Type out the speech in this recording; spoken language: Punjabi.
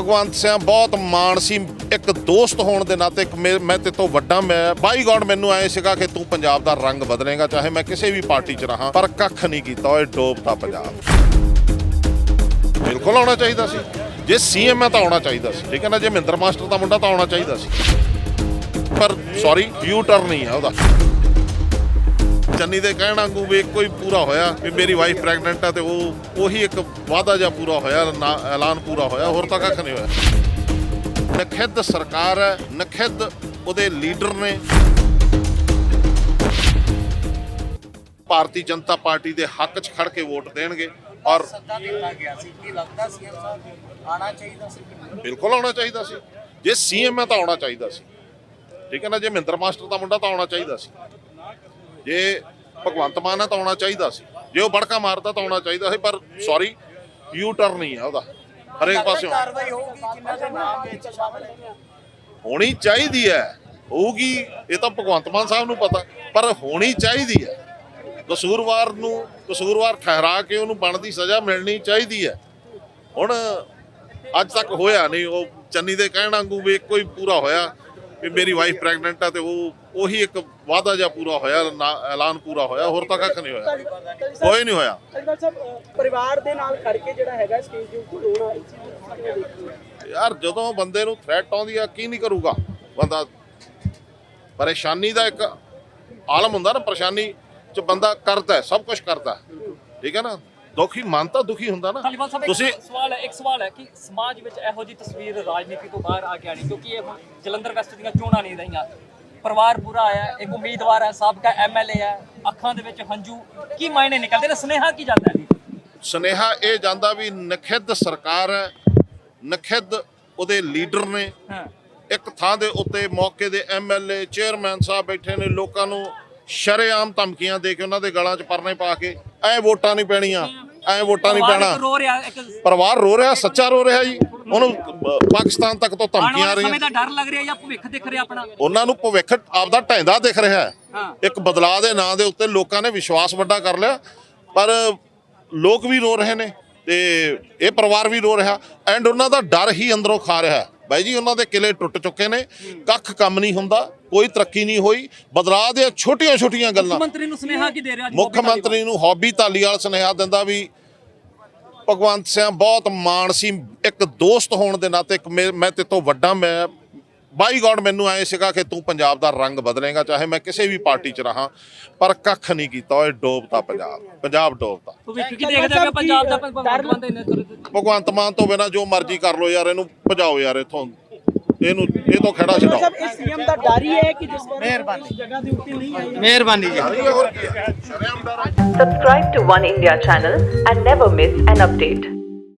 ਭਗਵੰਤ ਸਿੰਘ ਬਹੁਤ ਮਾਣ ਸੀ ਇੱਕ ਦੋਸਤ ਹੋਣ ਦੇ ਨਾਤੇ ਇੱਕ ਮੇ- ਮੈਂ ਤੇ ਤੋਂ ਵੱਡਾ, ਮੈਂ ਬਾਈ ਗੋਡ ਮੈਨੂੰ ਆਏ ਸੀਗਾ ਕਿ ਤੂੰ ਪੰਜਾਬ ਦਾ ਰੰਗ ਬਦਲੇਗਾ, ਚਾਹੇ ਮੈਂ ਕਿਸੇ ਵੀ ਪਾਰਟੀ 'ਚ ਰਹਾ, ਪਰ ਕੱਖ ਨਹੀਂ ਕੀਤਾ, ਓਏ ਡੋਬਤਾ ਪੰਜਾਬ। ਬਿਲਕੁਲ ਆਉਣਾ ਚਾਹੀਦਾ ਸੀ। ਜੇ ਸੀਐਮ ਹੈ ਤਾਂ ਆਉਣਾ ਚਾਹੀਦਾ ਸੀ, ਠੀਕ ਹੈ ਨਾ? ਜੇ ਮਹਿੰਦਰ ਮਾਸਟਰ ਦਾ ਮੁੰਡਾ ਤਾਂ ਆਉਣਾ ਚਾਹੀਦਾ ਸੀ। ਪਰ ਸੌਰੀ ਯੂ ਟਰਨ ਨਹੀਂ ਹੈ ਉਹਦਾ। ਚੰਨੀ ਦੇ ਕਹਿਣ ਵਾਂਗੂ ਵੀ ਇੱਕੋ ਹੀ ਪੂਰਾ ਹੋਇਆ ਵੀ ਮੇਰੀ ਵਾਈਫ ਪ੍ਰੈਗਨੈਂਟ ਹੈ ਤੇ ਉਹ ਉਹੀ ਇੱਕ ਵਾਅਦਾ ਜਿਹਾ ਪੂਰਾ ਹੋਇਆ ਐਲਾਨ ਪੂਰਾ ਹੋਇਆ ਹੋਰ ਤਾਂ ਕੱਖ ਨਹੀਂ ਹੋਇਆ। ਨਖਿੱਧ ਸਰਕਾਰ ਹੈ ਨਖਿੱਧ ਉਹਦੇ ਲੀਡਰ ਨੇ। ਭਾਰਤੀ ਜਨਤਾ ਪਾਰਟੀ ਦੇ ਹੱਕ 'ਚ ਖੜ ਕੇ ਵੋਟ ਦੇਣਗੇ ਔਰ ਸੱਦਾ ਦਿੱਤਾ ਗਿਆ ਸੀ। ਕੀ ਲੱਗਦਾ ਸੀ ਸਾਹਿਬ ਆਣਾ ਚਾਹੀਦਾ ਸੀ? ਬਿਲਕੁਲ ਆਉਣਾ ਚਾਹੀਦਾ ਸੀ। ਜੇ ਸੀਐਮ ਹੈ ਤਾਂ ਆਉਣਾ ਚਾਹੀਦਾ ਸੀ। ਠੀਕ ਹੈ ਨਾ ਜੇ ਮਹਿੰਦਰ ਮਾਸਟਰ ਦਾ ਮੁੰਡਾ ਤਾਂ ਆਉਣਾ ਚਾਹੀਦਾ ਸੀ। ਜੇ ਭਗਵੰਤ ਮਾਨ ਤਾਂ ਆਉਣਾ ਚਾਹੀਦਾ ਸੀ ਜੇ ਉਹ ਬੜਕਾ ਮਾਰਦਾ ਤਾਂ ਆਉਣਾ ਚਾਹੀਦਾ ਸੀ ਪਰ ਸੌਰੀ ਯੂ ਟਰਨ ਨਹੀਂ ਹੈ ਉਹਦਾ ਹਰੇਕ ਪਾਸਿਓਂ। ਕਾਰਵਾਈ ਹੋਊਗੀ ਜਿਨ੍ਹਾਂ ਦੇ ਨਾਮ ਵਿੱਚ ਸ਼ਾਮਲ ਹੈ ਹੋਣੀ ਚਾਹੀਦੀ ਹੈ ਹੋਊਗੀ ਇਹ ਤਾਂ ਭਗਵੰਤ ਮਾਨ ਸਾਹਿਬ ਨੂੰ ਪਤਾ ਪਰ ਹੋਣੀ ਚਾਹੀਦੀ ਹੈ। ਕਸੂਰਵਾਰ ਨੂੰ ਕਸੂਰਵਾਰ ਠਹਿਰਾ ਕੇ ਉਹਨੂੰ ਬਣਦੀ ਸਜ਼ਾ ਮਿਲਣੀ ਚਾਹੀਦੀ ਹੈ। ਹੁਣ ਅੱਜ ਤੱਕ ਹੋਇਆ ਨਹੀਂ ਉਹ ਚੰਨੀ ਦੇ ਕਹਿਣ ਵਾਂਗੂ ਵੀ ਇੱਕੋ ਹੀ ਪੂਰਾ ਹੋਇਆ। ਵੀ ਮੇਰੀ ਵਾਈਫ ਪ੍ਰੈਗਨੈਂਟ ਹੈ ਤੇ ਉਹ ਉਹੀ ਇੱਕ ਵਾਅਦਾ ਜਿਹਾ ਪੂਰਾ ਹੋਇਆ ਐਲਾਨ ਪੂਰਾ ਹੋਇਆ ਹੋਰ ਤਾਂ ਕੱਖ ਨਹੀਂ ਹੋਇਆ। ਕੋਈ ਨਹੀਂ ਹੋਇਆ। ਅਜਮਲ ਸਾਹਿਬ ਅਹ ਪਰਿਵਾਰ ਦੇ ਨਾਲ ਖੜ ਕੇ ਜਿਹੜਾ ਹੈਗਾ ਸਟੇਜ ਦੇ ਉੱਤੇ ਰੋਣਾ ਯਾਰ ਜਦੋਂ ਬੰਦੇ ਨੂੰ ਥ੍ਰੈਟ ਆਉਂਦੀ ਆ ਕੀ ਨਹੀਂ ਕਰੂਗਾ? ਬੰਦਾ ਪਰੇਸ਼ਾਨੀ ਦਾ ਇੱਕ ਆਲਮ ਹੁੰਦਾ ਨਾ ਪਰੇਸ਼ਾਨੀ ਚ ਬੰਦਾ ਕਰਦਾ ਸਭ ਕੁਝ ਕਰਦਾ। ਠੀਕ ਹੈ ਨਾ? ਦੁਖੀ ਮਨ ਤਾਂ ਦੁਖੀ ਹੁੰਦਾ ਨਾ। ਧਾਲੀਵਾਲ ਸਾਹਿਬ ਤੁਸੀਂ ਸਵਾਲ ਹੈ ਇੱਕ ਸਵਾਲ ਹੈ ਕਿ ਸਮਾਜ ਵਿੱਚ ਇਹੋ ਜੀ ਤਸਵੀਰ ਰਾਜਨੀਤੀ ਤੋਂ ਬਾਹਰ ਆ ਕੇ ਆਣੀ ਕਿਉਂਕਿ ਇਹ ਜਲੰਧਰ ਵੈਸਟ ਦੀਆਂ ਚੋਣਾਂ ਨਹੀਂ ਰਹੀਆਂ। ਪਰਿਵਾਰ ਪੂਰਾ ਆਇਆ ਇੱਕ ਉਮੀਦਵਾਰ ਹੈ ਸਾਬਕਾ ਐਮਐਲਏ ਹੈ ਅੱਖਾਂ ਦੇ ਵਿੱਚ ਹੰਝੂ ਕੀ ਮਾਇਨੇ ਨਿਕਲਦੇ ਨੇ? ਸੁਨੇਹਾ ਕੀ ਜਾਂਦਾ ਹੈ? ਸੁਨੇਹਾ ਇਹ ਜਾਂਦਾ ਵੀ ਨਖਿੱਧ ਸਰਕਾਰ ਹੈ ਨਖਿੱਧ ਉਹਦੇ ਲੀਡਰ ਨੇ। ਇੱਕ ਥਾਂ ਦੇ ਉੱਤੇ ਮੌਕੇ ਦੇ ਐਮਐਲਏ ਚੇਅਰਮੈਨ ਸਾਹਿਬ ਬੈਠੇ ਨੇ ਲੋਕਾਂ ਨੂੰ ਸ਼ਰੇਆਮ ਧਮਕੀਆਂ ਦੇ ਕੇ ਉਹਨਾਂ ਦੇ ਗਲਾਂ 'ਚ ਪਰਨੇ ਪਾ ਕੇ ਐ ਵੋਟਾਂ ਨਹੀਂ ਪੈਣੀਆਂ। ਐ ਵੋਟਾਂ ਨਹੀਂ ਪੈਣਾ। ਇੱਕ ਰੋ ਰਿਹਾ ਇੱਕ ਪਰਿਵਾਰ ਰੋ ਰਿਹਾ ਸੱਚਾ ਰੋ ਰਿਹਾ ਜੀ। ਉਹਨੂੰ ਅਹ, ਪਾਕਿਸਤਾਨ ਤੱਕ ਤੋਂ ਧਮਕੀਆਂ ਆ ਵਾਲੇ ਸਮੇਂ ਰਹੀਆਂ ਦਾ ਡਰ ਲੱਗ ਰਿਹਾ ਜਾਂ ਭਵਿੱਖ ਦਿਖ ਰਿਹਾ ਆਪਣਾ? ਉਹਨਾਂ ਨੂੰ ਭਵਿੱਖ ਆਪਦਾ ਢੈਂਦਾ ਦਿਖ ਰਿਹਾ ਹੈ। ਹਾਂ। ਇੱਕ ਬਦਲਾਅ ਦੇ ਨਾਂ ਦੇ ਉੱਤੇ ਲੋਕਾਂ ਨੇ ਵਿਸ਼ਵਾਸ ਵੱਡਾ ਕਰ ਲਿਆ। ਪਰ ਲੋਕ ਵੀ ਰੋ ਰਹੇ ਨੇ ਤੇ ਇਹ ਪਰਿਵਾਰ ਵੀ ਰੋ ਰਿਹਾ। ਐਂਡ ਉਹਨਾਂ ਦਾ ਡਰ ਹੀ ਅੰਦਰੋਂ ਖਾ ਰਿਹਾ ਹੈ। ਬਾਈ ਜੀ ਉਹਨਾਂ ਦੇ ਕਿਲੇ ਟੁੱਟ ਚੁੱਕੇ ਨੇ ਕੱਖ ਕੰਮ ਨਹੀਂ ਹੁੰਦਾ ਕੋਈ ਤਰੱਕੀ ਨਹੀਂ ਹੋਈ ਬਦਲਾਅ ਦੀਆਂ ਛੋਟੀਆਂ ਛੋਟੀਆਂ ਗੱਲਾਂ ਮੁੱਖ ਮੰਤਰੀ ਨੂੰ ਸੁਨੇਹਾ ਕੀ ਦੇ ਰਿਹਾ ਮੁੱਖ? ਮੰਤਰੀ ਨੂੰ ਹੌਬੀ ਧਾਲੀਵਾਲ ਸੁਨੇਹਾ ਦਿੰਦਾ ਵੀ ਭਗਵੰਤ ਸਿੰਘ ਬਹੁਤ ਮਾਣ ਸੀ ਇੱਕ ਦੋਸਤ ਹੋਣ ਦੇ ਨਾਤੇ ਇੱਕ ਮੇ- ਮੈਂ ਤੇ ਤੋਂ ਵੱਡਾ ਮੈਂ ਬਾਈ ਗॉड ਮੈਨੂੰ ਆਏ ਸੀਗਾ ਕਿ ਤੂੰ ਪੰਜਾਬ ਦਾ ਰੰਗ ਬਦਲੇਗਾ ਚਾਹੇ ਮੈਂ ਕਿਸੇ ਵੀ ਪਾਰਟੀ 'ਚ ਰਹਾ ਪਰ ਕੱਖ ਨਹੀਂ ਕੀਤਾ ਓਏ ਡੋਬਤਾ ਪੰਜਾਬ ਪੰਜਾਬ ਡੋਬਤਾ। ਭਵਿੱਖ ਕੀ ਦੇਖਦਾ ਪਿਆ ਪੰਜਾਬ ਦਾ ਭਗਵੰਤ ਮਾਨ ਭਗਵੰਤ ਮਾਨ ਤੋਂ ਬਿਨਾ ਜੋ ਮਰਜ਼ੀ ਕਰ ਲੋ ਯਾਰ ਇਹਨੂੰ ਭਜਾਓ ਯਾਰ ਇਥੋਂ। ਇਹਨੂੰ ਇਹ ਤੋਂ ਖੜਾ ਛਡਾਓ। ਸਾਹਿਬ ਇਹ ਸੀਐਮ ਦਾ ਡਰ ਹੀ ਹੈ ਕਿ ਜਿਸ ਉਸ ਜਗ੍ਹਾ ਦੇ ਉੱਤੇ ਨਹੀਂ ਆਈ ਮਿਹਰਬਾਨੀ ਜੀ। ਹੋਰ ਕੀ ਹੈ? ਸ਼ਰੇਆਮ ਡਰ। Subscribe to One India channel and never miss an update.